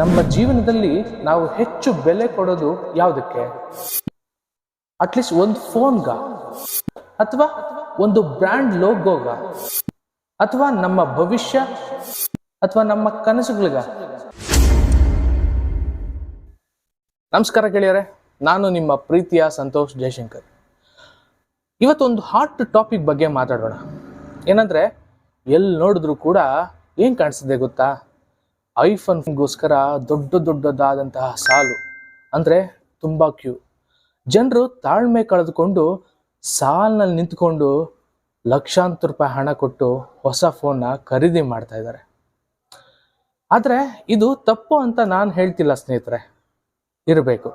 ನಮ್ಮ ಜೀವನದಲ್ಲಿ ನಾವು ಹೆಚ್ಚು ಬೆಲೆ ಕೊಡೋದು ಯಾವುದಕ್ಕೆ? ಅಟ್ಲೀಸ್ಟ್ ಒಂದು ಫೋನ್ಗ ಅಥವಾ ಒಂದು ಬ್ರ್ಯಾಂಡ್ ಲೋಗೋಗ ಅಥವಾ ನಮ್ಮ ಭವಿಷ್ಯ. ಅಥವಾ ನಮ್ಮ ಕನಸುಗಳಿಗ. ನಮಸ್ಕಾರ ಗೆಳೆಯರೆ, ನಾನು ನಿಮ್ಮ ಪ್ರೀತಿಯ ಸಂತೋಷ್ ಜಯಶಂಕರ್ ಇವತ್ತೊಂದು ಹಾಟ್ ಟಾಪಿಕ್ ಬಗ್ಗೆ ಮಾತಾಡೋಣ. ಏನಂದ್ರೆ ಎಲ್ಲಿ ನೋಡಿದ್ರು ಕೂಡ ಏನು ಕಾಣಿಸಿದೆ ಗೊತ್ತಾ? ಐಫೋನ್ಗೋಸ್ಕರ ದೊಡ್ಡ ದೊಡ್ಡದಾದಂತಹ ಸಾಲು, ಅಂದರೆ ತುಂಬ ಕ್ಯೂ. ಜನರು ತಾಳ್ಮೆ ಕಳೆದುಕೊಂಡು ಸಾಲಿನಲ್ಲಿ ನಿಂತ್ಕೊಂಡು ಲಕ್ಷಾಂತರ ರೂಪಾಯಿ ಹಣ ಕೊಟ್ಟು ಹೊಸ ಫೋನ್ನ ಖರೀದಿ ಮಾಡ್ತಾ ಇದ್ದಾರೆ. ಆದರೆ ಇದು ತಪ್ಪು ಅಂತ ನಾನು ಹೇಳ್ತಿಲ್ಲ ಸ್ನೇಹಿತರೆ. ಇರಬೇಕು.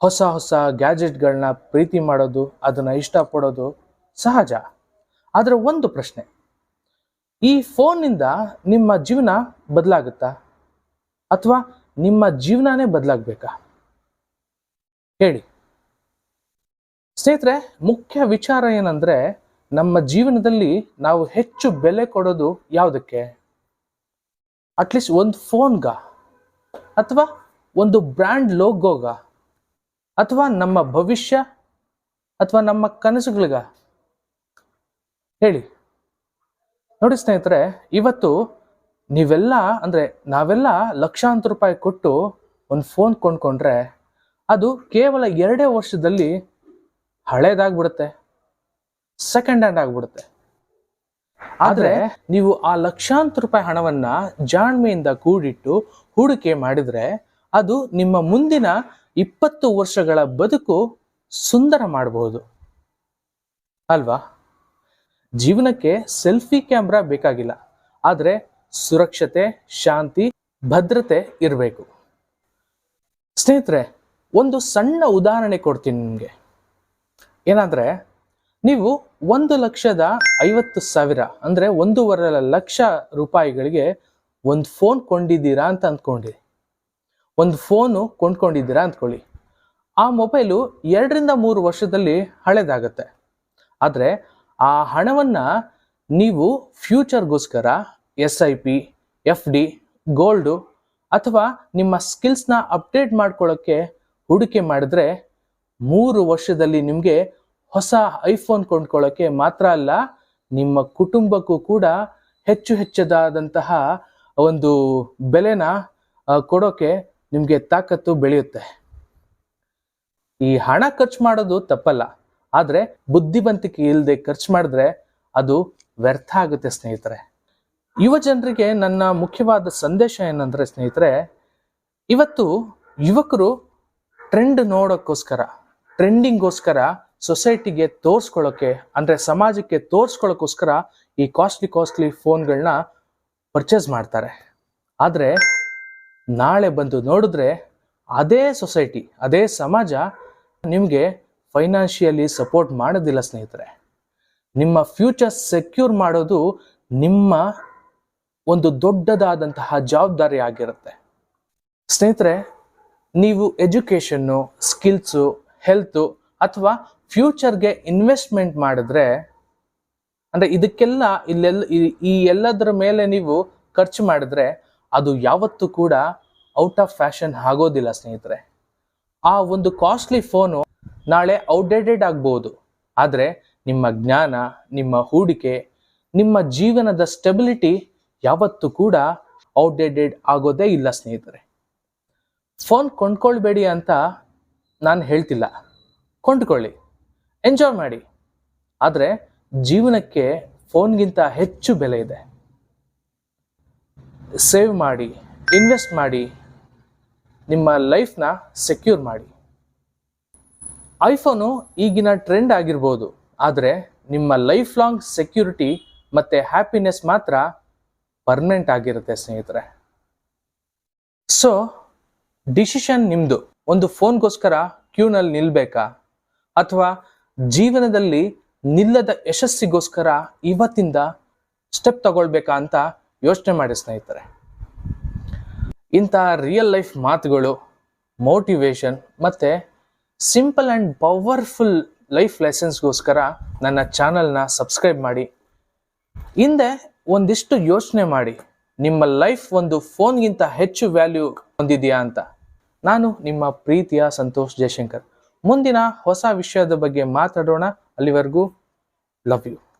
ಹೊಸ ಹೊಸ ಗ್ಯಾಜೆಟ್ಗಳನ್ನ ಪ್ರೀತಿ ಮಾಡೋದು, ಅದನ್ನ ಇಷ್ಟಪಡೋದು ಸಹಜ. ಆದರೆ ಒಂದು ಪ್ರಶ್ನೆ ಈ ಫೋನ್ನಿಂದ ನಿಮ್ಮ ಜೀವನ ಬದಲಾಗುತ್ತಾ? ಅಥವಾ ನಿಮ್ಮ ಜೀವನನೇ ಬದಲಾಗಬೇಕಾ? ಹೇಳಿ. ಸ್ನೇಹಿತರೆ, ಮುಖ್ಯ ವಿಚಾರ ಏನಂದ್ರೆ, ನಮ್ಮ ಜೀವನದಲ್ಲಿ ನಾವು ಹೆಚ್ಚು ಬೆಲೆ ಕೊಡೋದು ಯಾವುದಕ್ಕೆ? ಅಟ್ಲೀಸ್ಟ್ ಒಂದು ಫೋನ್ಗ? ಅಥವಾ ಒಂದು ಬ್ರ್ಯಾಂಡ್ ಲೋಗೋಗ? ಅಥವಾ ನಮ್ಮ ಭವಿಷ್ಯ? ಅಥವಾ ನಮ್ಮ ಕನಸುಗಳಿಗ? ಹೇಳಿ. ನೋಡಿ ಸ್ನೇಹಿತರೆ, ಇವತ್ತು ನೀವೆಲ್ಲ, ಅಂದರೆ ನಾವೆಲ್ಲ ಲಕ್ಷಾಂತರ ರೂಪಾಯಿ ಕೊಟ್ಟು ಒಂದು ಫೋನ್ ಕೊಂಡ್ಕೊಂಡ್ರೆ ಅದು ಕೇವಲ ಎರಡೇ ವರ್ಷದಲ್ಲಿ ಹಳೇದಾಗ್ಬಿಡುತ್ತೆ ಸೆಕೆಂಡ್ ಹ್ಯಾಂಡ್ ಆಗ್ಬಿಡುತ್ತೆ. ಆದರೆ ನೀವು ಆ ಲಕ್ಷಾಂತರ ರೂಪಾಯಿ ಹಣವನ್ನು ಜಾಣ್ಮೆಯಿಂದ ಕೂಡಿಟ್ಟು ಹೂಡಿಕೆ ಮಾಡಿದರೆ ಅದು ನಿಮ್ಮ ಮುಂದಿನ ಇಪ್ಪತ್ತು ವರ್ಷಗಳ ಬದುಕು ಸುಂದರ ಮಾಡಬಹುದು ಅಲ್ವಾ? ಜೀವನಕ್ಕೆ ಸೆಲ್ಫಿ ಕ್ಯಾಮ್ರಾ ಬೇಕಾಗಿಲ್ಲ. ಆದರೆ ಸುರಕ್ಷತೆ, ಶಾಂತಿ, ಭದ್ರತೆ ಇರಬೇಕು. ಸ್ನೇಹಿತರೆ, ಒಂದು ಸಣ್ಣ ಉದಾಹರಣೆ ಕೊಡ್ತೀನಿ ನಿಮಗೆ. ಏನಂದ್ರೆ, ನೀವು ಒಂದು ಲಕ್ಷದ ಐವತ್ತು ಸಾವಿರ, ಅಂದ್ರೆ ಒಂದೂವರೆ ಲಕ್ಷ ರೂಪಾಯಿಗಳಿಗೆ ಒಂದು ಫೋನ್ ಕೊಂಡಿದ್ದೀರಾ ಅಂತ ಅಂದ್ಕೊಂಡಿರಿ ಒಂದು ಫೋನು ಕೊಂಡ್ಕೊಂಡಿದ್ದೀರಾ ಅಂದ್ಕೊಳ್ಳಿ. ಆ ಮೊಬೈಲು ಎರಡರಿಂದ ಮೂರು ವರ್ಷದಲ್ಲಿ ಹಳೆದಾಗತ್ತೆ. ಆದರೆ ಆ ಹಣವನ್ನು ನೀವು ಫ್ಯೂಚರ್ಗೋಸ್ಕರ S I P F D gold ಅಥವಾ ನಿಮ್ಮ ಸ್ಕಿಲ್ಸ್ನ ಅಪ್ಡೇಟ್ ಮಾಡ್ಕೊಳ್ಳೋಕ್ಕೆ ಹೂಡಿಕೆ ಮಾಡಿದ್ರೆ ಮೂರು ವರ್ಷದಲ್ಲಿ ನಿಮಗೆ ಹೊಸ ಐಫೋನ್ ಕೊಂಡ್ಕೊಳ್ಳೋಕ್ಕೆ ಮಾತ್ರ ಅಲ್ಲ, ನಿಮ್ಮ ಕುಟುಂಬಕ್ಕೂ ಕೂಡ ಹೆಚ್ಚು ಹೆಚ್ಚದಾದಂತಹ ಒಂದು ಬೆಲೆನ ಕೊಡೋಕ್ಕೆ ಕೊಡೋಕೆ ನಿಮಗೆ ತಾಕತ್ತು ಬೆಳೆಯುತ್ತೆ. ಈ ಹಣ ಖರ್ಚು ಮಾಡೋದು ತಪ್ಪಲ್ಲ. ಆದ್ರೆ ಬುದ್ಧಿವಂತಿಕೆ ಇಲ್ಲದೆ ಖರ್ಚು ಮಾಡಿದ್ರೆ ಅದು ವ್ಯರ್ಥ ಆಗುತ್ತೆ ಸ್ನೇಹಿತರೆ. ಯುವ ಜನರಿಗೆ ನನ್ನ ಮುಖ್ಯವಾದ ಸಂದೇಶ ಏನಂದ್ರೆ ಸ್ನೇಹಿತರೆ, ಇವತ್ತು ಯುವಕರು ಟ್ರೆಂಡ್ ನೋಡೋಕ್ಕೋಸ್ಕರ ಟ್ರೆಂಡಿಂಗೋಸ್ಕರ ಸೊಸೈಟಿಗೆ ತೋರಿಸ್ಕೊಳ್ಳೋಕ್ಕೆ ಅಂದ್ರೆ ಸಮಾಜಕ್ಕೆ ತೋರಿಸ್ಕೊಳ್ಳೋಕ್ಕೋಸ್ಕರ ಈ ಕಾಸ್ಟ್ಲಿ ಕಾಸ್ಟ್ಲಿ ಫೋನ್ಗಳನ್ನ ಪರ್ಚೇಸ್ ಮಾಡ್ತಾರೆ. ಆದರೆ ನಾಳೆ ಬಂದು ನೋಡಿದ್ರೆ ಅದೇ ಸೊಸೈಟಿ ಅದೇ ಸಮಾಜ ನಿಮಗೆ ಫೈನಾನ್ಷಿಯಲಿ ಸಪೋರ್ಟ್ ಮಾಡೋದಿಲ್ಲ ಸ್ನೇಹಿತರೆ. ನಿಮ್ಮ ಫ್ಯೂಚರ್ ಸೆಕ್ಯೂರ್ ಮಾಡೋದು ನಿಮ್ಮ ಒಂದು ದೊಡ್ಡದಾದಂತಹ ಜವಾಬ್ದಾರಿ ಆಗಿರುತ್ತೆ. ಸ್ನೇಹಿತರೆ, ನೀವು ಎಜುಕೇಷನ್ನು ಸ್ಕಿಲ್ಸು ಹೆಲ್ತು ಅಥವಾ ಫ್ಯೂಚರ್ಗೆ ಇನ್ವೆಸ್ಟ್ಮೆಂಟ್ ಮಾಡಿದ್ರೆ, ಅಂದರೆ ಇದಕ್ಕೆಲ್ಲ ಇಲ್ಲೆಲ್ಲ ಈ- ಎಲ್ಲದರ ಮೇಲೆ ನೀವು ಖರ್ಚು ಮಾಡಿದ್ರೆ ಅದು ಯಾವತ್ತೂ ಕೂಡ ಔಟ್ ಆಫ್ ಫ್ಯಾಷನ್ ಆಗೋದಿಲ್ಲ ಸ್ನೇಹಿತರೆ. ಆ ಒಂದು ಕಾಸ್ಟ್ಲಿ ಫೋನು ನಾಳೆ ಔಟ್ಡೇಟೆಡ್ ಆಗ್ಬೋದು. ಆದರೆ ನಿಮ್ಮ ಜ್ಞಾನ, ನಿಮ್ಮ ಹೂಡಿಕೆ, ನಿಮ್ಮ ಜೀವನದ ಸ್ಟೆಬಿಲಿಟಿ ಯಾವತ್ತೂ ಕೂಡ ಔಟ್ಡೇಟೆಡ್ ಆಗೋದೇ ಇಲ್ಲ ಸ್ನೇಹಿತರೆ. ಫೋನ್ ಕೊಂಡ್ಕೊಳ್ಬೇಡಿ ಅಂತ ನಾನು ಹೇಳ್ತಿಲ್ಲ. ಕೊಂಡ್ಕೊಳ್ಳಿ. ಎಂಜಾಯ್ ಮಾಡಿ. ಆದರೆ ಜೀವನಕ್ಕೆ ಫೋನ್ಗಿಂತ ಹೆಚ್ಚು ಬೆಲೆ ಇದೆ. ಸೇವ್ ಮಾಡಿ ಇನ್ವೆಸ್ಟ್ ಮಾಡಿ, ನಿಮ್ಮ ಲೈಫ್ನ ಸೆಕ್ಯೂರ್ ಮಾಡಿ. ಐಫೋನು ಈಗಿನ ಟ್ರೆಂಡ್ ಆಗಿರ್ಬೋದು, ಆದರೆ ನಿಮ್ಮ ಲೈಫ್ ಲಾಂಗ್ ಸೆಕ್ಯೂರಿಟಿ ಮತ್ತು ಹ್ಯಾಪಿನೆಸ್ ಮಾತ್ರ ಪರ್ಮನೆಂಟ್ ಆಗಿರುತ್ತೆ ಸ್ನೇಹಿತರೆ. ಸೊ, ಡಿಸಿಷನ್ ನಿಮ್ಮದು ಒಂದು ಫೋನ್ಗೋಸ್ಕರ ಕ್ಯೂನಲ್ಲಿ ನಿಲ್ಬೇಕಾ? ಅಥವಾ ಜೀವನದಲ್ಲಿ ನಿಲ್ಲದ ಯಶಸ್ಸಿಗೋಸ್ಕರ ಇವತ್ತಿಂದ ಸ್ಟೆಪ್ ತಗೊಳ್ಬೇಕಾ ಅಂತ ಯೋಚನೆ ಮಾಡಿ ಸ್ನೇಹಿತರೆ. ಇಂಥ ರಿಯಲ್ ಲೈಫ್ ಮಾತುಗಳು ಮೋಟಿವೇಶನ್ ಮತ್ತೆ ಸಿಂಪಲ್ ಆ್ಯಂಡ್ ಪವರ್ಫುಲ್ ಲೈಫ್ ಲೆಸನ್ಸ್ಗೋಸ್ಕರ ನನ್ನ ಚಾನಲ್ನ ಸಬ್ಸ್ಕ್ರೈಬ್ ಮಾಡಿ. ಹಿಂದೆ ಒಂದಿಷ್ಟು ಯೋಚನೆ ಮಾಡಿ. ನಿಮ್ಮ ಲೈಫ್ ಒಂದು ಫೋನ್ಗಿಂತ ಹೆಚ್ಚು ವ್ಯಾಲ್ಯೂ ಹೊಂದಿದೆಯಾ ಅಂತ. ನಾನು ನಿಮ್ಮ ಪ್ರೀತಿಯ ಸಂತೋಷ್ ಜಯಶಂಕರ್. ಮುಂದಿನ ಹೊಸ ವಿಷಯದ ಬಗ್ಗೆ ಮಾತಾಡೋಣ. ಅಲ್ಲಿವರೆಗೂ ಲವ್ ಯು.